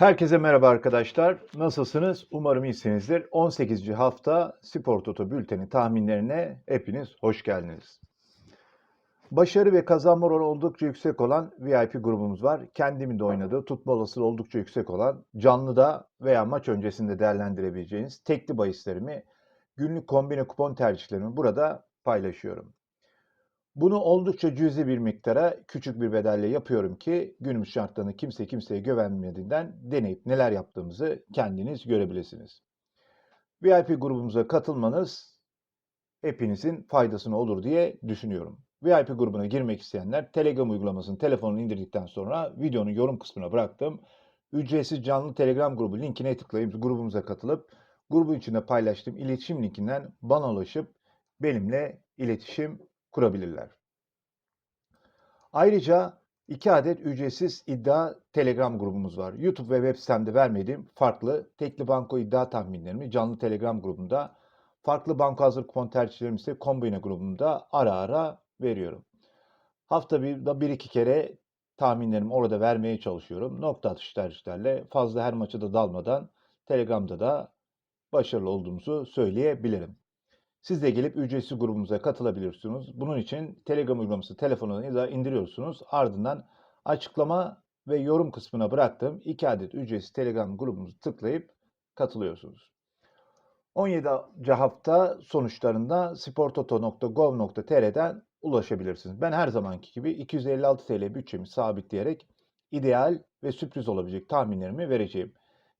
Herkese merhaba arkadaşlar. Nasılsınız? Umarım iyisinizdir. 18. hafta Spor Toto Bülteni tahminlerine hepiniz hoş geldiniz. Başarı ve kazanma oranı oldukça yüksek olan VIP grubumuz var. Kendimin de oynadığı, tutma olasılığı oldukça yüksek olan, canlıda veya maç öncesinde değerlendirebileceğiniz tekli bahislerimi, günlük kombine kupon tercihlerimi burada paylaşıyorum. Bunu oldukça cüzi bir miktara küçük bir bedelle yapıyorum ki günümüz şartlarında kimse kimseye güvenmediğinden deneyip neler yaptığımızı kendiniz görebilirsiniz. VIP grubumuza katılmanız hepinizin faydasına olur diye düşünüyorum. VIP grubuna girmek isteyenler Telegram uygulamasını telefonunu indirdikten sonra videonun yorum kısmına bıraktım. Ücretsiz canlı Telegram grubu linkine tıklayıp grubumuza katılıp grubun içinde paylaştığım iletişim linkinden bana ulaşıp benimle iletişim kurabilirler. Ayrıca iki adet ücretsiz iddia Telegram grubumuz var. YouTube ve web sitemde vermediğim farklı tekli banko iddia tahminlerimi canlı Telegram grubunda, farklı banko hazır kupon tercihlerimi ise kombine grubumda ara ara veriyorum. Hafta bir, bir iki kere tahminlerimi orada vermeye çalışıyorum. Nokta atış tercihlerle fazla her maça da dalmadan Telegram'da da başarılı olduğumuzu söyleyebilirim. Siz de gelip ücretsiz grubumuza katılabilirsiniz. Bunun için Telegram uygulaması telefonunuza indiriyorsunuz. Ardından açıklama ve yorum kısmına bıraktığım iki adet ücretsiz Telegram grubumuzu tıklayıp katılıyorsunuz. 17. hafta sonuçlarında sportoto.gov.tr'den ulaşabilirsiniz. Ben her zamanki gibi 256 TL bütçemi sabitleyerek ideal ve sürpriz olabilecek tahminlerimi vereceğim.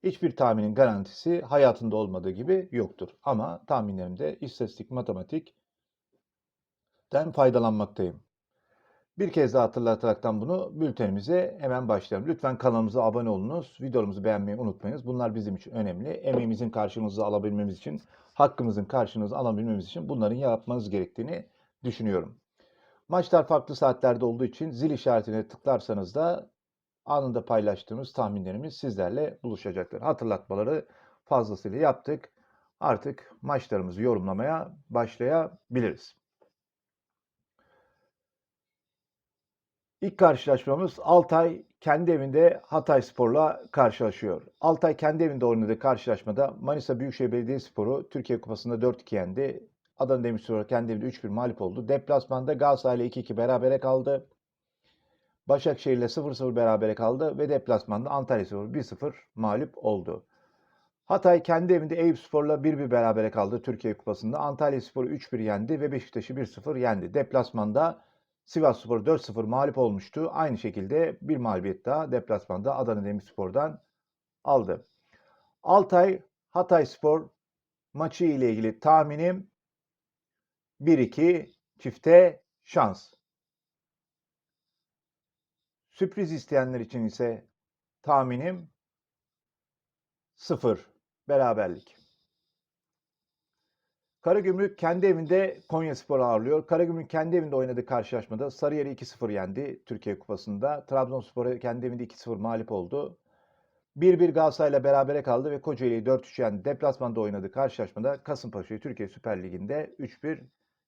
Hiçbir tahminin garantisi hayatında olmadığı gibi yoktur. Ama tahminlerimde istatistik, matematikten faydalanmaktayım. Bir kez daha hatırlataraktan bunu bültenimize hemen başlayalım. Lütfen kanalımıza abone olunuz. Videolarımızı beğenmeyi unutmayınız. Bunlar bizim için önemli. Emeğimizin karşılığını alabilmemiz için, hakkımızın karşılığını alabilmemiz için bunların yapmanız gerektiğini düşünüyorum. Maçlar farklı saatlerde olduğu için zil işaretine tıklarsanız da anında paylaştığımız tahminlerimiz sizlerle buluşacaktır. Hatırlatmaları fazlasıyla yaptık. Artık maçlarımızı yorumlamaya başlayabiliriz. İlk karşılaşmamız Altay kendi evinde Hatay Spor'la karşılaşıyor. Altay kendi evinde oynadığı karşılaşmada Manisa Büyükşehir Belediyespor'u Türkiye Kupası'nda 4-2 yendi. Adana Demirspor kendi evinde 3-1 mağlup oldu. Deplasmanda Galatasaray'la 2-2 berabere kaldı. Başakşehir'le 0-0 berabere kaldı ve deplasmanda Antalya Spor 1-0 mağlup oldu. Hatay kendi evinde Eyüp Spor'la 1-1 berabere kaldı Türkiye Kupası'nda. Antalya Spor'u 3-1 yendi ve Beşiktaş'ı 1-0 yendi. Deplasmanda Sivas Spor 4-0 mağlup olmuştu. Aynı şekilde bir mağlubiyet daha deplasmanda Adana Demirspor'dan aldı. Altay Hatay Spor maçı ile ilgili tahminim 1-2 çifte şans. Sürpriz isteyenler için ise tahminim 0 beraberlik. Karagümrük kendi evinde Konya Spor'u ağırlıyor. Karagümrük kendi evinde oynadığı karşılaşmada Sarıyer'i 2-0 yendi Türkiye Kupası'nda. Trabzonspor'a kendi evinde 2-0 mağlup oldu. 1-1 Galatasaray'la berabere kaldı ve Kocaeli'yi 4-3 yendi. Deplasmanda oynadığı karşılaşmada Kasımpaşa'yı Türkiye Süper Ligi'nde 3-1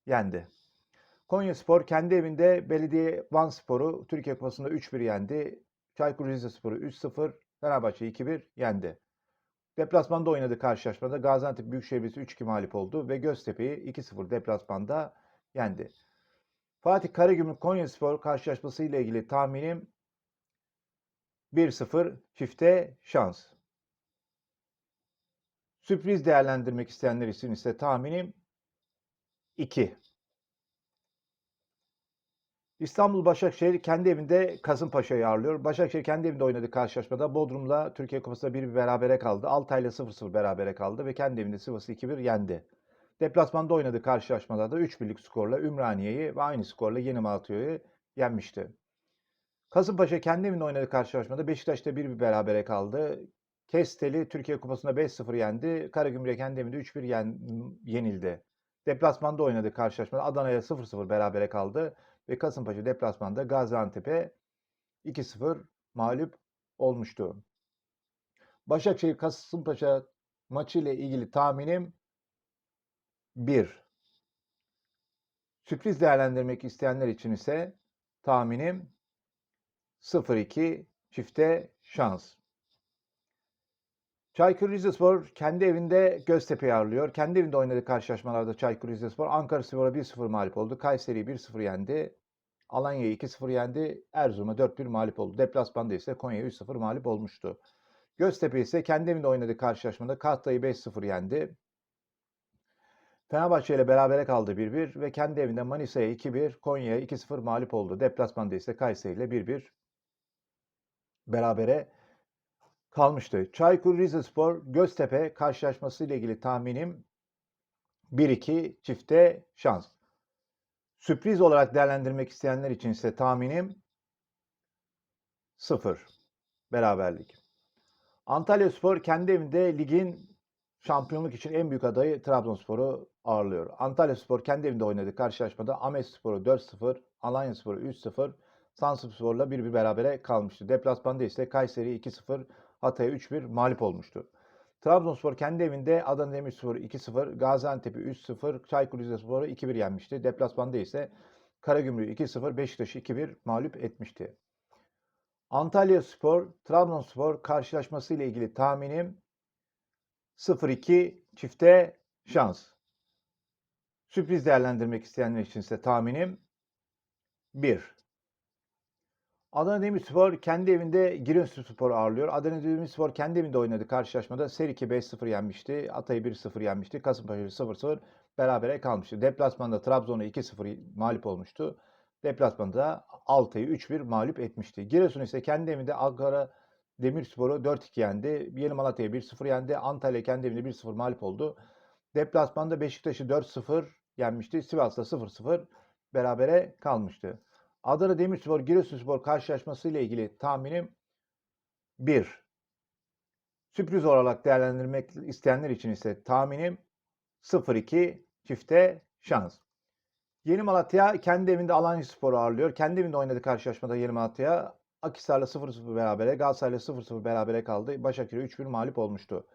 yendi. Konya Spor kendi evinde Belediye Van Spor'u Türkiye Kupası'nda 3-1 yendi. Çaykur Rizespor'u 3-0, Fenerbahçe 2-1 yendi. Deplasmanda oynadığı karşılaşmada Gaziantep Büyükşehir Belediyesi 3-2 mağlup oldu ve Göztepe'yi 2-0 deplasmanda yendi. Fatih Karagümrük Konya Spor karşılaşması ile ilgili tahminim 1-0 çifte şans. Sürpriz değerlendirmek isteyenler için ise tahminim 2. İstanbul Başakşehir kendi evinde Kasımpaşa'yı ağırlıyor. Başakşehir kendi evinde oynadığı karşılaşmada Bodrum'la Türkiye Kupası'nda 1-1 berabere kaldı. Altay'la 0-0 berabere kaldı ve kendi evinde Sivas'ı 2-1 yendi. Deplasmanda oynadığı karşılaşmada da 3-1'lik skorla Ümraniye'yi ve aynı skorla Yeni Malatya'yı yenmişti. Kasımpaşa kendi evinde oynadığı karşılaşmada Beşiktaş'ta 1-1 berabere kaldı. Kesteli Türkiye Kupası'nda 5-0 yendi. Karagümrük'e kendi evinde 3-1 yen, yenildi. Deplasmanda oynadığı karşılaşmada Adana'ya 0-0 berabere kaldı ve Kasımpaşa deplasmanda Gaziantep'e 2-0 mağlup olmuştu. Başakşehir Kasımpaşa maçı ile ilgili tahminim 1. Sürpriz değerlendirmek isteyenler için ise tahminim 0-2 çifte şans. Çaykur Rizespor kendi evinde Göztepe'yi ağırlıyor. Kendi evinde oynadığı karşılaşmalarda Çaykur Rizespor Ankara Spor'a 1-0 mağlup oldu. Kayseri'yi 1-0 yendi. Alanya'yı 2-0 yendi. Erzurum'a 4-1 mağlup oldu. Deplasmanda ise Konya'ya 3-0 mağlup olmuştu. Göztepe ise kendi evinde oynadığı karşılaşmada Kahta'yı 5-0 yendi. Fenerbahçe ile berabere kaldı 1-1 ve kendi evinde Manisa'ya 2-1, Konya'ya 2-0 mağlup oldu. Deplasmanda ise Kayseri ile 1-1 berabere kalmıştı. Çaykur Rizespor Göztepe karşılaşması ile ilgili tahminim 1-2 çifte şans. Sürpriz olarak değerlendirmek isteyenler için ise tahminim 0 beraberlik. Antalya Spor kendi evinde ligin şampiyonluk için en büyük adayı Trabzonspor'u ağırlıyor. Antalya Spor kendi evinde oynadığı karşılaşmada Ahmet Spor'u 4-0, Alanya Spor'u 3-0, Samsunspor'la 1-1 berabere kalmıştı. Deplasmanda ise Kayseri 2-0, Hatay'a 3-1 mağlup olmuştu. Trabzonspor kendi evinde Adana Demirspor'u 2-0, Gaziantep'i 3-0, Çaykur Rizespor'u 2-1 yenmişti. Deplasmanda ise Karagümrük'ü 2-0, Beşiktaş'ı 2-1 mağlup etmişti. Antalya Spor, Trabzonspor karşılaşması ile ilgili tahminim 0-2 çifte şans. Sürpriz değerlendirmek isteyenler için ise tahminim 1. Adana Demirspor kendi evinde Giresunspor'u ağırlıyor. Adana Demirspor kendi evinde oynadı karşılaşmada. Serik'i 5-0 yenmişti. Atay'ı 1-0 yenmişti. Kasımpaşa'yı 0-0 berabere kalmıştı. Deplasmanda Trabzon'a 2-0 mağlup olmuştu. Deplasmanda Altay'ı 3-1 mağlup etmişti. Giresun ise kendi evinde Ankara Demirspor'u 4-2 yendi. Yeni Malatya'yı 1-0 yendi. Antalya kendi evinde 1-0 mağlup oldu. Deplasmanda Beşiktaş'ı 4-0 yenmişti. Sivas'ta 0-0 berabere kalmıştı. Adana Demirspor Giresunspor karşılaşması ile ilgili tahminim 1. Sürpriz olarak değerlendirmek isteyenler için ise tahminim 0-2 çifte şans. Yeni Malatya kendi evinde Alanya Spor'u ağırlıyor. Kendi evinde oynadığı karşılaşmada Yeni Malatya Akhisar'la 0-0 berabere, Galatasaray'la 0-0 berabere kaldı. Başakşehir'e 3-1 mağlup olmuştu.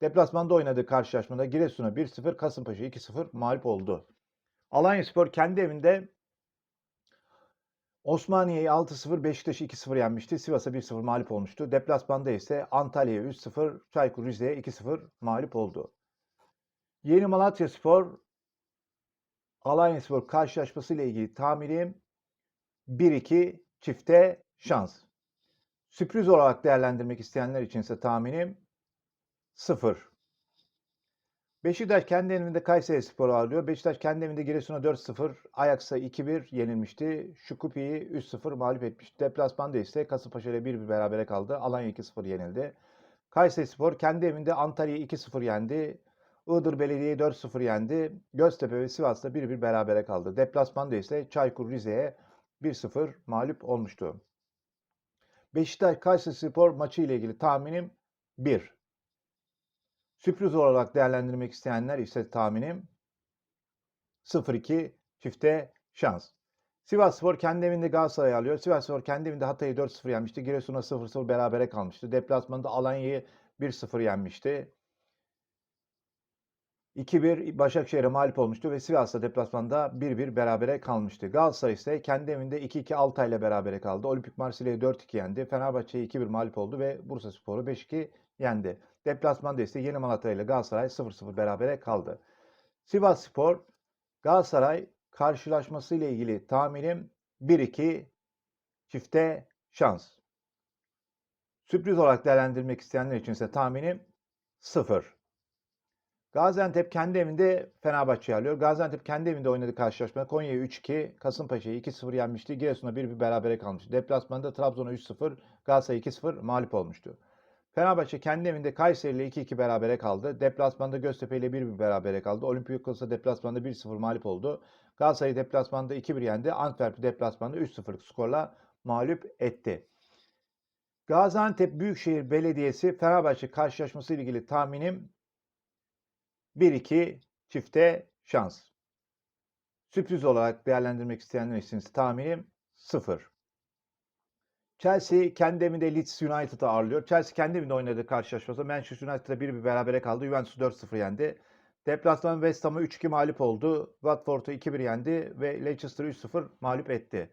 Deplasmanda oynadığı karşılaşmada Giresun'a 1-0, Kasımpaşa 2-0 mağlup oldu. Alanya Spor kendi evinde Osmaniye'yi 6-0, Beşiktaş'ı 2-0 yenmişti. Sivas'a 1-0 mağlup olmuştu. Deplasmanda ise Antalya'ya 3-0, Çaykur Rize'ye 2-0 mağlup oldu. Yeni Malatya Spor, Alanya Spor karşılaşması ile ilgili tahminim 1-2 çifte şans. Sürpriz olarak değerlendirmek isteyenler için ise tahminim 0. Beşiktaş kendi evinde Kayseri Spor'u ağırlıyor. Beşiktaş kendi evinde Giresun'a 4-0, Ajax'a 2-1 yenilmişti. Şukupi'yi 3-0 mağlup etmişti. Deplasmanda ise Kasımpaşa ile 1-1 berabere kaldı. Alanya 2-0 yenildi. Kayseri Spor kendi evinde Antalya'yı 2-0 yendi. Iğdır Belediye'yi 4-0 yendi. Göztepe ve Sivas'ta 1-1 berabere kaldı. Deplasmanda ise Çaykur Rize'ye 1-0 mağlup olmuştu. Beşiktaş Kayseri Spor maçı ile ilgili tahminim 1. Sürpriz olarak değerlendirmek isteyenler ise tahminim 0-2 çifte şans. Sivas Spor kendi evinde Galatasaray'ı alıyor. Sivas Spor kendi evinde Hatay'ı 4-0 yenmişti. Giresun'a 0-0 berabere kalmıştı. Deplasmanda Alanya'yı 1-0 yenmişti. 2-1 Başakşehir'e mağlup olmuştu ve Sivas'ta deplasmanda 1-1 berabere kalmıştı. Galatasaray ise kendi evinde 2-2 Altay'la berabere kaldı. Olimpik Marsilya'yı 4-2 yendi. Fenerbahçe'yi 2-1 mağlup oldu ve Bursa Spor'u 5-2 yendi. Deplasmanda ise Yeni Malatya ile Galatasaray 0-0 berabere kaldı. Sivas Spor Galatasaray karşılaşması ile ilgili tahminim 1-2 çifte şans. Sürpriz olarak değerlendirmek isteyenler için ise tahminim 0. Gaziantep kendi evinde Fenerbahçe'yi alıyor. Gaziantep kendi evinde oynadı karşılaşmada. Konya'yı 3-2, Kasımpaşa'yı 2-0 yenmişti. Giresun'a 1-1 berabere kalmıştı. Deplasmanda Trabzon'a 3-0, Galatasaray 2-0 mağlup olmuştu. Fenerbahçe kendi evinde Kayseri ile 2-2 berabere kaldı. Deplasmanda Göztepe ile 1-1 berabere kaldı. Olympiakos'a deplasmanda 1-0 mağlup oldu. Galatasaray deplasmanda 2-1 yendi. Antwerp deplasmanda 3-0'lık skorla mağlup etti. Gaziantep Büyükşehir Belediyesi Fenerbahçe karşılaşması ile ilgili tahminim 1-2 çifte şans. Sürpriz olarak değerlendirmek isteyenler için tahminim 0. Chelsea kendi evinde Leeds United'ı ağırlıyor. Chelsea kendi evinde oynadığı karşılaşmada Manchester United'la 1-1 berabere kaldı. Juventus 4-0 yendi. Deplasman West Ham'a 3-2 mağlup oldu. Watford'u 2-1 yendi ve Leicester 3-0 mağlup etti.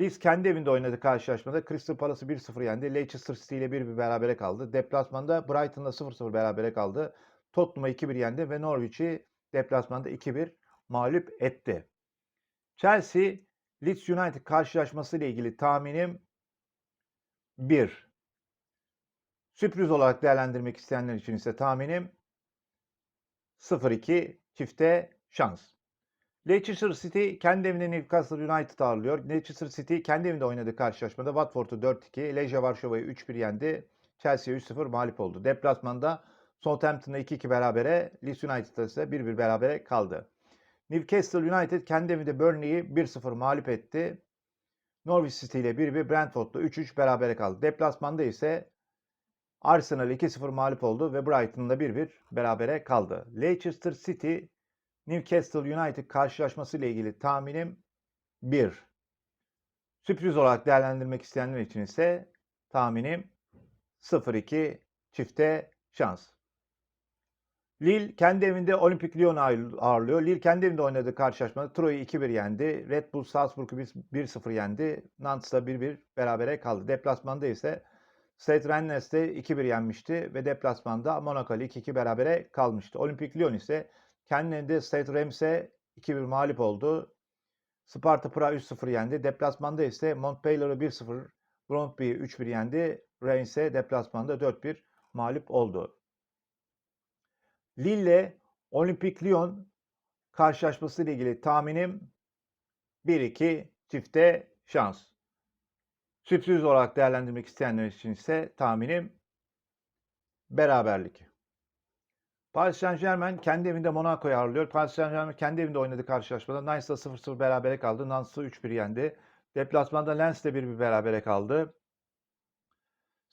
Leeds kendi evinde oynadı karşılaşmada. Crystal Palace'ı 1-0 yendi. Leicester City ile 1-1 berabere kaldı. Deplasmanda Brighton'la 0-0 berabere kaldı. Tottenham'a 2-1 yendi ve Norwich'i deplasmanda 2-1 mağlup etti. Chelsea Leeds United karşılaşması ile ilgili tahminim 1. Sürpriz olarak değerlendirmek isteyenler için ise tahminim 0-2 çifte şans. Leicester City kendi evinde Newcastle United ağırlıyor. Leicester City kendi evinde oynadığı karşılaşmada Watford'u 4-2, Legia Varşova'yı 3-1 yendi. Chelsea'ye 3-0 mağlup oldu. Deplasmanda Southampton'la 2-2 berabere, Leeds United'da ise 1-1 berabere kaldı. Newcastle United kendi evinde Burnley'i 1-0 mağlup etti. Norwich City ile 1-1, Brentford'la 3-3 berabere kaldı. Deplasmanda ise Arsenal 2-0 mağlup oldu ve Brighton'la 1-1 berabere kaldı. Leicester City Newcastle United karşılaşması ile ilgili tahminim 1. Sürpriz olarak değerlendirmek isteyenler için ise tahminim 0-2 çifte şans. Lille kendi evinde Olimpik Lyon'u ağırlıyor. Lille kendi evinde oynadığı karşılaşmada Troy'u 2-1 yendi. Red Bull Salzburg'u 1-0 yendi. Nantes'la 1-1 berabere kaldı. Deplasmanda ise Stade Rennes'te 2-1 yenmişti ve deplasmanda Monaco ile 2-2 berabere kalmıştı. Olimpik Lyon ise kendi evinde Stade Reimms'e 2-1 mağlup oldu. Sparta Prag 3-0 yendi. Deplasmanda ise Montpellier'ı 1-0, Brøndby'yi 3-1 yendi. Reimms'e deplasmanda 4-1 mağlup oldu. Lille Olimpik Lyon karşılaşması ile ilgili tahminim 1-2 çifte şans. Sürpriz olarak değerlendirmek isteyenler için ise tahminim beraberlik. Paris Saint Germain kendi evinde Monaco'yu ağırlıyor. Paris Saint Germain kendi evinde oynadı karşılaşmada. Nice'la 0-0 berabere kaldı. Nance'ı 3-1 yendi. Deplasmanda Lens'le 1-1 berabere kaldı.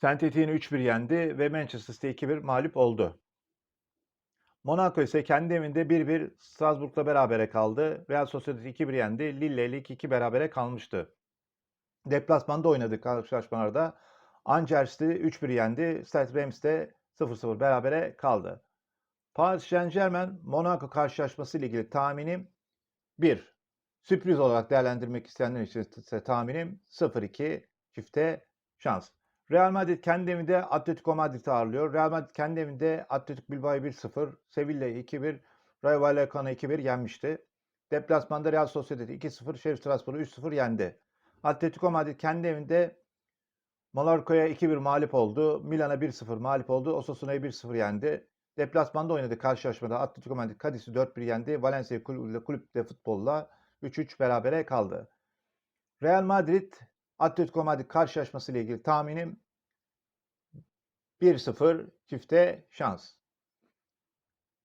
Saint Etienne'i 3-1 yendi ve Manchester City 2-1 mağlup oldu. Monaco ise kendi evinde 1-1 Strasbourg'la berabere kaldı. Real Sociedad 2-1 yendi. Lille ile 2-2 berabere kalmıştı. Deplasmanda oynadık karşılaşmalarda. Angers'i 3-1 yendi. Stade Reims'te 0-0 berabere kaldı. Paris Saint Germain Monaco karşılaşması ile ilgili tahminim 1. Sürpriz olarak değerlendirmek isteyenler için ise tahminim 0-2 çifte şans. Real Madrid kendi evinde Atletico Madrid'i ağırlıyor. Real Madrid kendi evinde Atletico Bilbao'yu 1-0, Sevilla'yı 2-1, Rayo Vallecano'yu 2-1 yenmişti. Deplasmanda Real Sociedad'ı 2-0, Sheriff Strasbourg'u 3-0 yendi. Atletico Madrid kendi evinde Mallorca'ya 2-1 mağlup oldu. Milan'a 1-0 mağlup oldu. Osasuna'yı 1-0 yendi. Deplasmanda oynadı karşılaşmada Atletico Madrid Cadiz'i 4-1 yendi. Valencia kulübüyle kulüpte futbolla 3-3 berabere kaldı. Real Madrid Atletico Madrid karşılaşması ile ilgili tahminim 1-0 çifte şans.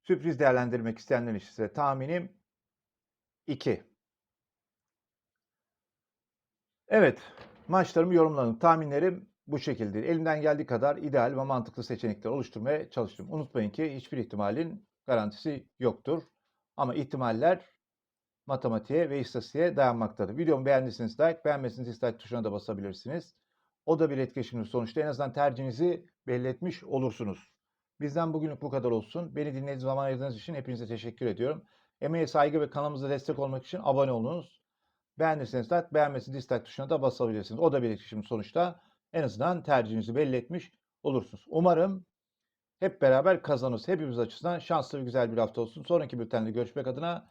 Sürpriz değerlendirmek isteyenler için ise tahminim 2. Evet, maçlarımı yorumladım. Tahminlerim bu şekilde. Elimden geldiği kadar ideal ve mantıklı seçenekler oluşturmaya çalıştım. Unutmayın ki hiçbir ihtimalin garantisi yoktur. Ama ihtimaller matematiğe ve istatistiğe dayanmaktadır. Videomu beğendiyseniz like, beğenmezseniz dislike tuşuna da basabilirsiniz. O da bir etkileşimdir sonuçta. En azından tercihinizi belli etmiş olursunuz. Bizden bugünlük bu kadar olsun. Beni dinlediğiniz zaman ayırdığınız için hepinize teşekkür ediyorum. Emeğe saygı ve kanalımıza destek olmak için abone olunuz. Beğendiyseniz like, beğenmezseniz dislike tuşuna da basabilirsiniz. O da bir etkileşim sonuçta. En azından tercihinizi belli etmiş olursunuz. Umarım hep beraber kazanırız. Hepimiz açısından şanslı ve güzel bir hafta olsun. Sonraki bültende görüşmek adına